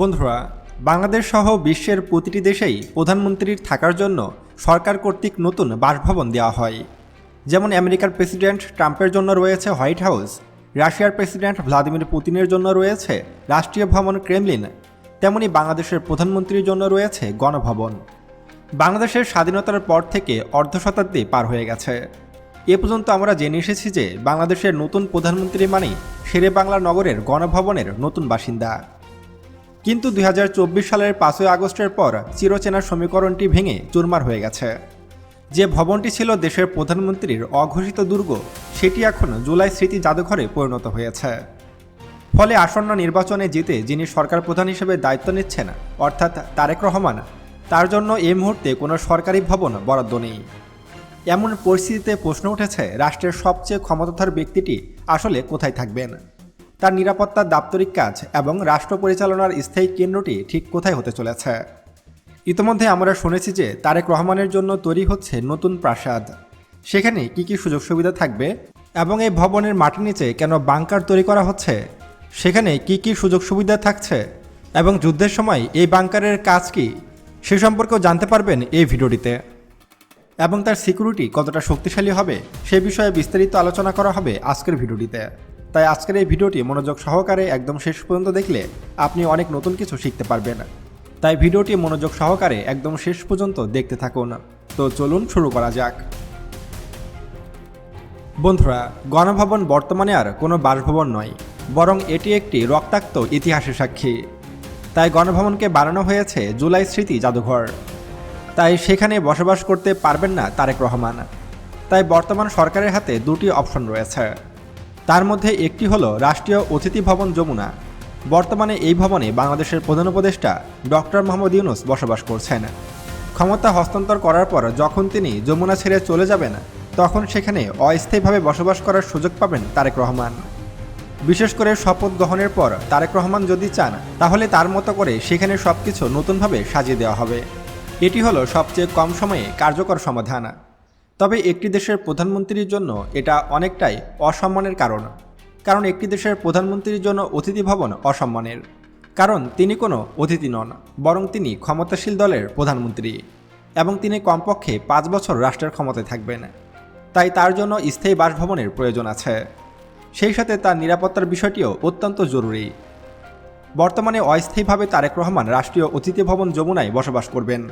বন্ধুরা, বাংলাদেশ সহ বিশ্বের প্রতিটি দেশেই প্রধানমন্ত্রীর থাকার জন্য সরকার কর্তৃক নতুন বাসভবন দেওয়া হয়। যেমন আমেরিকার প্রেসিডেন্ট ট্রাম্পের জন্য রয়েছে হোয়াইট হাউস, রাশিয়ার প্রেসিডেন্ট ভ্লাদিমির পুতিনের জন্য রয়েছে রাষ্ট্রীয় ভবন ক্রেমলিন, তেমনি বাংলাদেশের প্রধানমন্ত্রীর জন্য রয়েছে গণভবন। বাংলাদেশের স্বাধীনতার পর থেকে অর্ধ শতাব্দী পার হয়ে গেছে। এ পর্যন্ত আমরা জেনে এসেছি যে বাংলাদেশের নতুন প্রধানমন্ত্রী মানেই শেরে বাংলা নগরের গণভবনের নতুন বাসিন্দা। কিন্তু দুই হাজার চব্বিশ সালের পাঁচই আগস্টের পর চিরচেনা সমীকরণটি ভেঙে চুরমার হয়ে গেছে। যে ভবনটি ছিল দেশের প্রধানমন্ত্রীর অঘোষিত দুর্গ, সেটি এখন জুলাই স্মৃতি জাদুঘরে পরিণত হয়েছে। ফলে আসন্ন নির্বাচনে জিতে যিনি সরকার প্রধান হিসেবে দায়িত্ব নিচ্ছেন, অর্থাৎ তারেক রহমান, তার জন্য এই মুহূর্তে কোনো সরকারি ভবন বরাদ্দ নেই। এমন পরিস্থিতিতে প্রশ্ন উঠেছে, রাষ্ট্রের সবচেয়ে ক্ষমতাধর ব্যক্তিটি আসলে কোথায় থাকবেন? তার নিরাপত্তার দাপ্তরিক কাজ এবং রাষ্ট্র পরিচালনার স্থায়ী কেন্দ্রটি ঠিক কোথায় হতে চলেছে। ইতিমধ্যে আমরা শুনেছি যে তারেক রহমানের জন্য তৈরি হচ্ছে নতুন প্রাসাদ। সেখানে কি কি সুযোগ সুবিধা থাকবে এবং এই ভবনের মাটির নিচে কেন বাংকার তৈরি করা হচ্ছে? সেখানে কি কি সুযোগ সুবিধা থাকছে এবং যুদ্ধের সময় এই বাংকারের কাজ কি? সে সম্পর্কেও জানতে পারবেন এই ভিডিওটিতে। এবং তার সিকিউরিটি কতটা শক্তিশালী হবে সে বিষয়ে বিস্তারিত আলোচনা করা হবে আজকের ভিডিওটিতে। তাই আজকের এই ভিডিওটি মনোযোগ সহকারে একদম শেষ পর্যন্ত দেখলে আপনি অনেক নতুন কিছু শিখতে পারবেন। তাই ভিডিওটি মনোযোগ সহকারে একদম শেষ পর্যন্ত দেখতে থাকুন। তো চলুন শুরু করা যাক। বন্ধুরা, গণভবন বর্তমানে আর কোনো বাসভবন নয়, বরং এটি একটি রক্তাক্ত ইতিহাসের সাক্ষী। তাই গণভবনকে বানানো হয়েছে জুলাই স্মৃতি জাদুঘর। তাই সেখানে বসবাস করতে পারবেন না তারেক রহমান। তাই বর্তমান সরকারের হাতে দুটি অপশন রয়েছে। তার মধ্যে একটি হল রাষ্ট্রীয় অতিথি ভবন যমুনা। বর্তমানে এই ভবনে বাংলাদেশের প্রধান উপদেষ্টা ডক্টর মোহাম্মদ ইউনুস বসবাস করছেন। ক্ষমতা হস্তান্তর করার পর যখন তিনি যমুনা ছেড়ে চলে যাবেন, তখন সেখানে অস্থায়ীভাবে বসবাস করার সুযোগ পাবেন তারেক রহমান। বিশেষ করে শপথ গ্রহণের পর তারেক রহমান যদি চান, তাহলে তার মতো করে সেখানে সবকিছু নতুনভাবে সাজিয়ে দেওয়া হবে। এটি হলো সবচেয়ে কম সময়ে কার্যকর সমাধান। তবে একটি দেশের প্রধানমন্ত্রীর জন্য এটা অনেকটাই অসম্মানের কারণ। কারণ একটি দেশের প্রধানমন্ত্রীর জন্য অতিথি ভবন অসম্মানের। কারণ তিনি কোনো অতিথি নন, বরং তিনি ক্ষমতাশীল দলের প্রধানমন্ত্রী এবং তিনি কমপক্ষে পাঁচ বছর রাষ্ট্রের ক্ষমতায় থাকবেন। তাই তার জন্য স্থায়ী বাসভবনের প্রয়োজন আছে। সেই সাথে তার নিরাপত্তার বিষয়টিও অত্যন্ত জরুরি। বর্তমানে অস্থায়ীভাবে তারেক রহমান রাষ্ট্রীয় অতিথি ভবন যমুনায় বসবাস করবেন।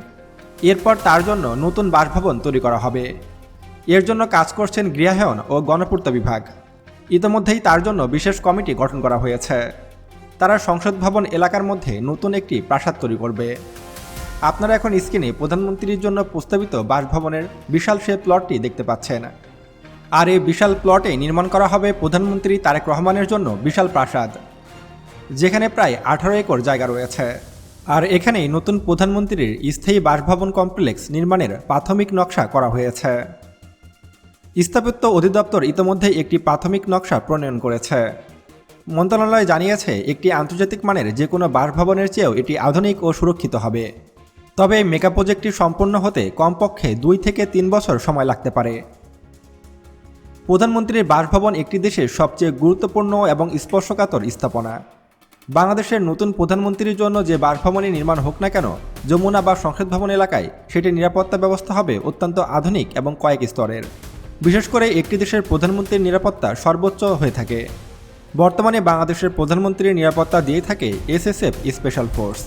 এরপর তার জন্য নতুন বাসভবন তৈরি করা হবে। এর জন্য কাজ করছেন গৃহায়ন ও গণপূর্ত বিভাগ। ইতিমধ্যেই তার জন্য বিশেষ কমিটি গঠন করা হয়েছে। তারা সংসদ ভবন এলাকার মধ্যে নতুন একটি প্রাসাদ তৈরি করবে। আপনারা এখন স্ক্রিনে প্রধানমন্ত্রীর জন্য প্রস্তাবিত বাসভবনের বিশাল সে প্লটটি দেখতে পাচ্ছেন। আর এই বিশাল প্লটে নির্মাণ করা হবে প্রধানমন্ত্রী তারেক রহমানের জন্য বিশাল প্রাসাদ, যেখানে প্রায় আঠারো একর জায়গা রয়েছে। আর এখানেই নতুন প্রধানমন্ত্রীর স্থায়ী বাসভবন কমপ্লেক্স নির্মাণের প্রাথমিক নকশা করা হয়েছে। স্থাপত্য অধিদপ্তর ইতোমধ্যে একটি প্রাথমিক নকশা প্রণয়ন করেছে। মন্ত্রণালয় জানিয়েছে, একটি আন্তর্জাতিক মানের যে কোনো বাসভবনের চেয়েও এটি আধুনিক ও সুরক্ষিত হবে। তবে এই মেগা প্রজেক্টটি সম্পূর্ণ হতে কমপক্ষে দুই থেকে তিন বছর সময় লাগতে পারে। প্রধানমন্ত্রীর বাসভবন একটি দেশের সবচেয়ে গুরুত্বপূর্ণ এবং স্পর্শকাতর স্থাপনা। বাংলাদেশের নতুন প্রধানমন্ত্রীর জন্য যে বাসভবনই নির্মাণ হোক না কেন, যমুনা বা সংসদ ভবন এলাকায় সেটি নিরাপত্তা ব্যবস্থা হবে অত্যন্ত আধুনিক এবং কয়েক স্তরের। বিশেষ করে একটি দেশের প্রধানমন্ত্রীর নিরাপত্তা সর্বোচ্চ হয়ে থাকে। বর্তমানে বাংলাদেশের প্রধানমন্ত্রীর নিরাপত্তা দিয়ে থাকে এসএসএফ স্পেশাল ফোর্স।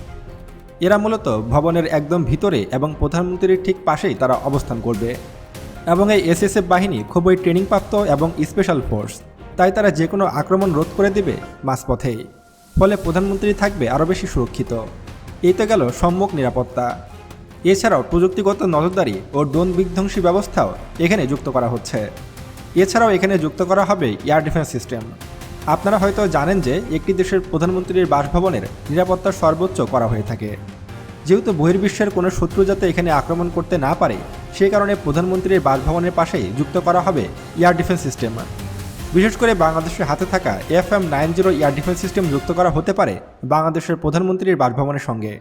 এরা মূলত ভবনের একদম ভিতরে এবং প্রধানমন্ত্রীর ঠিক পাশেই তারা অবস্থান করবে। এবং এই এসএসএফ বাহিনী খুবই ট্রেনিংপ্রাপ্ত এবং স্পেশাল ফোর্স। তাই তারা যে কোনো আক্রমণ রোধ করে দেবে মাঝপথেই। ফলে প্রধানমন্ত্রী থাকবে আরও বেশি সুরক্ষিত। এই তো গেল সম্মুখ নিরাপত্তা। এছাড়াও প্রযুক্তিগত নজরদারি ও ড্রোন বিধ্বংসী ব্যবস্থাও এখানে যুক্ত করা হচ্ছে। এছাড়াও এখানে যুক্ত করা হবে এয়ার ডিফেন্স সিস্টেম। আপনারা হয়তো জানেন যে একটি দেশের প্রধানমন্ত্রীর বাসভবনের নিরাপত্তা সর্বোচ্চ করা হয়ে থাকে। যেহেতু বহির্বিশ্বের কোনো শত্রু যাতে এখানে আক্রমণ করতে না পারে, সে কারণে প্রধানমন্ত্রীর বাসভবনের পাশেই যুক্ত করা হবে এয়ার ডিফেন্স সিস্টেম। বিশেষ করে বাংলাদেশের হাতে থাকা F M nine zero air defence system যুক্ত করা হতে পারে বাংলাদেশের প্রধানমন্ত্রীর বাসভবনের সঙ্গে।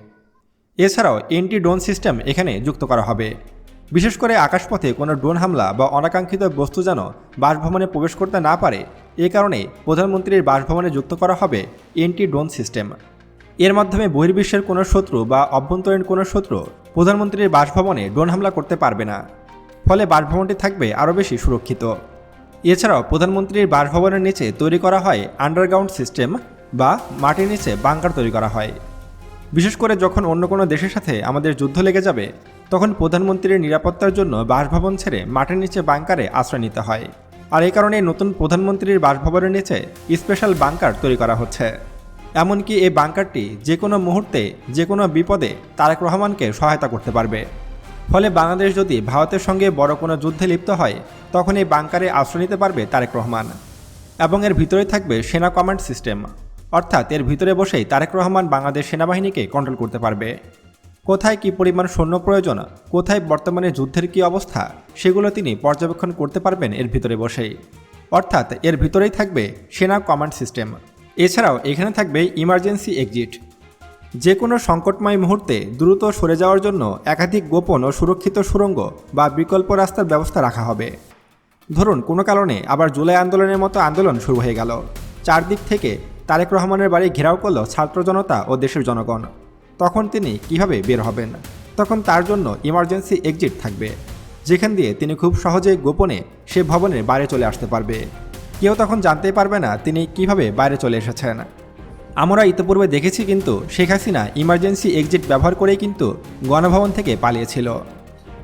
এছাড়াও এন্টি ড্রোন সিস্টেম এখানে যুক্ত করা হবে। বিশেষ করে আকাশপথে কোনো ড্রোন হামলা বা অনাকাঙ্ক্ষিত বস্তু যেন বাসভবনে প্রবেশ করতে না পারে, এ কারণে প্রধানমন্ত্রীর বাসভবনে যুক্ত করা হবে এন্টি ড্রোন সিস্টেম। এর মাধ্যমে বহির্বিশ্বের কোনো শত্রু বা অভ্যন্তরীণ কোনো শত্রু প্রধানমন্ত্রীর বাসভবনে ড্রোন হামলা করতে পারবে না। ফলে বাসভবনটি থাকবে আরও বেশি সুরক্ষিত। এছাড়াও প্রধানমন্ত্রীর বাসভবনের নিচে তৈরি করা হয় আন্ডারগ্রাউন্ড সিস্টেম বা মাটির নিচে বাংকার তৈরি করা হয়। বিশেষ করে যখন অন্য কোনো দেশের সাথে আমাদের যুদ্ধ লেগে যাবে, তখন প্রধানমন্ত্রীর নিরাপত্তার জন্য বাসভবন ছেড়ে মাটির নিচে বাংকারে আশ্রয় নিতে হয়। আর এই কারণে নতুন প্রধানমন্ত্রীর বাসভবনের নিচে স্পেশাল বাংকার তৈরি করা হচ্ছে। এমনকি এই বাংকারটি যে কোনো মুহূর্তে যে কোনো বিপদে তারেক রহমানকে সহায়তা করতে পারবে। ফলে বাংলাদেশ যদি ভারতের সঙ্গে বড় কোনো যুদ্ধে লিপ্ত হয়, তখন এই বাংকারে আশ্রয় নিতে পারবে তারেক রহমান। এবং এর ভিতরে থাকবে সেনা কমান্ড সিস্টেম অর্থাৎ এর ভিতরে বসেই তারেক রহমান বাংলাদেশ সেনাবাহিনীকে কন্ট্রোল করতে পারবে। কোথায় কি পরিমাণ সৈন্য প্রয়োজন, কোথায় বর্তমানে যুদ্ধের কি অবস্থা, সেগুলো তিনি পর্যবেক্ষণ করতে পারবেন এর ভিতরে বসেই। অর্থাৎ এর ভিতরেই থাকবে সেনা কমান্ড সিস্টেম এছাড়াও এখানে থাকবে ইমার্জেন্সি এক্সিট যে কোনো সংকটময় মুহূর্তে দ্রুত সরে যাওয়ার জন্য একাধিক গোপন ও সুরক্ষিত সুড়ঙ্গ বা বিকল্প রাস্তার ব্যবস্থা রাখা হবে। ধরুন কোনো কারণে আবার জুলাই আন্দোলনের মতো আন্দোলন শুরু হয়ে গেল। চারদিক থেকে তারেক রহমানের বাড়ি ঘেরাও করল ছাত্র জনতা ও দেশের জনগণ। তখন তিনি কীভাবে বের হবেন? তখন তার জন্য ইমার্জেন্সি এক্সিট থাকবে। যেখান দিয়ে তিনি খুব সহজেই গোপনে সে ভবনের বাইরে চলে আসতে পারবে। কেউ তখন জানতেই পারবে না তিনি কীভাবে বাইরে চলে এসেছেন। আমরা ইতিপূর্বে দেখেছি কিন্তু শেখ হাসিনা ইমার্জেন্সি এক্সিট ব্যবহার করেই কিন্তু গণভবন থেকে পালিয়েছিল।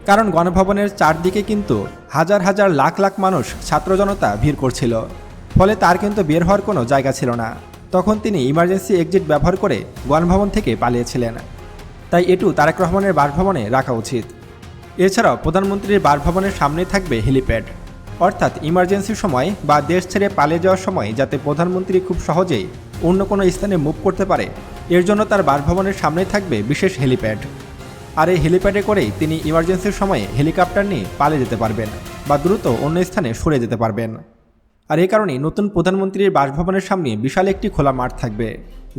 কারণ গণভবনের চারদিকে কিন্তু হাজার হাজার লাখ লাখ মানুষ ছাত্র জনতা ভিড় করছিল। ফলে তার কিন্তু বের হওয়ার কোনো জায়গা ছিল না। তখন তিনি ইমার্জেন্সি এক্সিট ব্যবহার করে গণভবন থেকে পালিয়েছিলেন। তাই এটু তারেক রহমানের বাসভবনে রাখা উচিত। এছাড়াও প্রধানমন্ত্রীর বাসভবনের সামনেই থাকবে হেলিপ্যাড। অর্থাৎ ইমার্জেন্সির সময় বা দেশ ছেড়ে পালিয়ে যাওয়ার সময় যাতে প্রধানমন্ত্রী খুব সহজেই অন্য কোনো স্থানে মুভ করতে পারে, এর জন্য তার বাসভবনের সামনেই থাকবে বিশেষ হেলিপ্যাড। আর এই হেলিপ্যাডে করেই তিনি ইমার্জেন্সির সময়ে হেলিকপ্টার নিয়ে পালিয়ে যেতে পারবেন বা দ্রুত অন্য স্থানে সরে যেতে পারবেন। আর এই কারণে নতুন প্রধানমন্ত্রীর বাসভবনের সামনে বিশাল একটি খোলা মাঠ থাকবে।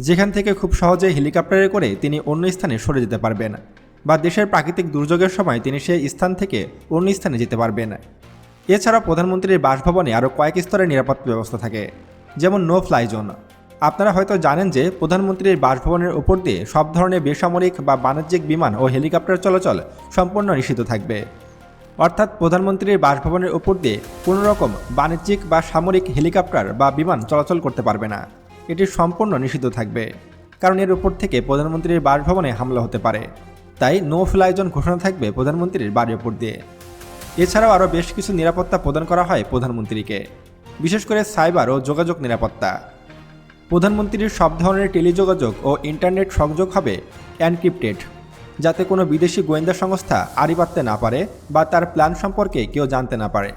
যেখান থেকে খুব সহজে হেলিকপ্টারে করে তিনি অন্য স্থানে সরে যেতে পারবেন বা দেশের প্রাকৃতিক দুর্যোগের সময় তিনি সেই স্থান থেকে অন্য স্থানে যেতে পারবেন। এছাড়া প্রধানমন্ত্রীর বাসভবনে আরও কয়েক স্তরের নিরাপত্তা ব্যবস্থা থাকে, যেমন নো ফ্লাই জোন। আপনারা হয়তো জানেন যে প্রধানমন্ত্রীর বাসভবনের উপর দিয়ে সব ধরনের বেসামরিক বা বাণিজ্যিক বিমান ও হেলিকপ্টার চলাচল সম্পূর্ণ নিষিদ্ধ থাকবে। অর্থাৎ প্রধানমন্ত্রীর বাসভবনের উপর দিয়ে কোনো রকম বাণিজ্যিক বা সামরিক হেলিকপ্টার বা বিমান চলাচল করতে পারবে না। এটি সম্পূর্ণ নিষিদ্ধ থাকবে, কারণ এর উপর থেকে প্রধানমন্ত্রীর বাসভবনে হামলা হতে পারে। তাই নো ফ্লাই জোন ঘোষণা থাকবে প্রধানমন্ত্রীর বাড়ির উপর দিয়ে। এছাড়াও আরও বেশ কিছু নিরাপত্তা প্রদান করা হয় প্রধানমন্ত্রীকে, বিশেষ করে সাইবার ও যোগাযোগ নিরাপত্তা। প্রধানমন্ত্রীর সব ধরনের টেলিযোগাযোগ ও ইন্টারনেট সংযোগ হবে এনক্রিপ্টেড। যাতে কোনো বিদেশি গোয়েন্দা সংস্থা আড়ি পাততে না পারে বা তার প্ল্যান সম্পর্কে কেউ জানতে না পারে।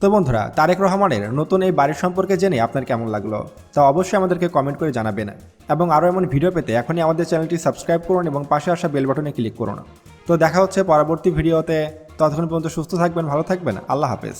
তো বন্ধুরা, তারেক রহমানের নতুন এই বাড়ির সম্পর্কে জেনে আপনার কেমন লাগল? তা অবশ্যই আমাদেরকে কমেন্ট করে জানাবেন। এবং আরও এমন ভিডিও পেতে এখনই আমাদের চ্যানেলটি সাবস্ক্রাইব করুন এবং পাশে আসা বেল বাটনে ক্লিক করুন। তো দেখা হচ্ছে পরবর্তী ভিডিওতে। ততক্ষণ পর্যন্ত সুস্থ থাকবেন, ভালো থাকবেন। আল্লাহ হাফেজ।